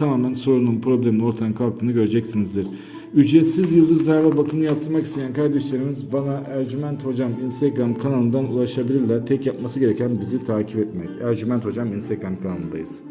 tamamen sorunun, problemin ortadan kalktığını göreceksinizdir. Ücretsiz yıldız zarfa bakımı yaptırmak isteyen kardeşlerimiz bana Ercüment Hocam Instagram kanalından ulaşabilirler. Tek yapması gereken bizi takip etmek. Ercüment Hocam Instagram kanalındayız.